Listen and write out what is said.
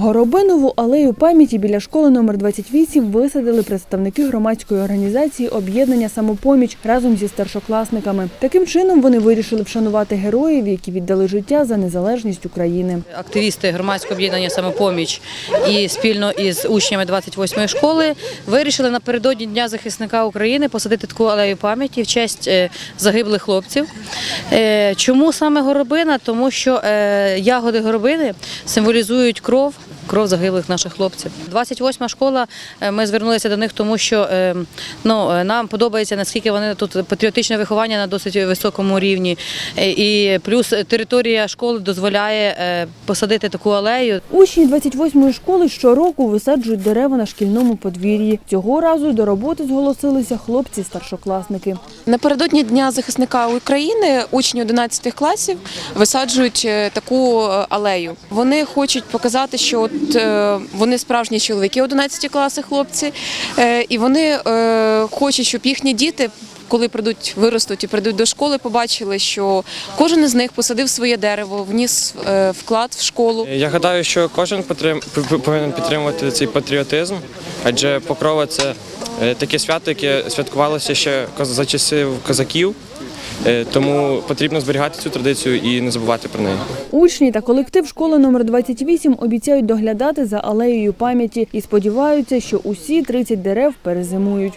Горобинову алею пам'яті біля школи номер 28 висадили представники громадської організації об'єднання самопоміч разом зі старшокласниками. Таким чином вони вирішили вшанувати героїв, які віддали життя за незалежність України. Активісти громадського об'єднання самопоміч і спільно із учнями 28-ї школи вирішили напередодні Дня захисника України посадити таку алею пам'яті в честь е, загиблих хлопців. Е, Чому саме горобина? Тому що е, ягоди горобини символізують кров. Кров загиблих наших хлопців. 28-ма школа. е, Ми звернулися до них, тому що е, ну, е, нам подобається, наскільки вони тут патріотичне виховання на досить високому рівні. І плюс територія школи дозволяє посадити таку алею. Учні 28-ї школи щороку висаджують дерева на шкільному подвір'ї. Цього разу до роботи зголосилися хлопці-старшокласники. Напередодні Дня захисника України учні 11 класів висаджують таку алею. Вони хочуть показати, що от вони справжні чоловіки 11 класи хлопці, е, і вони е, хочуть, щоб їхні діти. Коли прийдуть, виростуть і прийдуть до школи, побачили, що кожен із них посадив своє дерево, вніс е, вклад в школу. Я гадаю, що кожен потрим- повинен підтримувати цей патріотизм, адже Покрова це е, таке свято, яке святкувалося ще за часів козаків. Е, Тому потрібно зберігати цю традицію і не забувати про неї. Учні та колектив школи номер 28 обіцяють доглядати за алеєю пам'яті і сподіваються, що усі 30 дерев перезимують.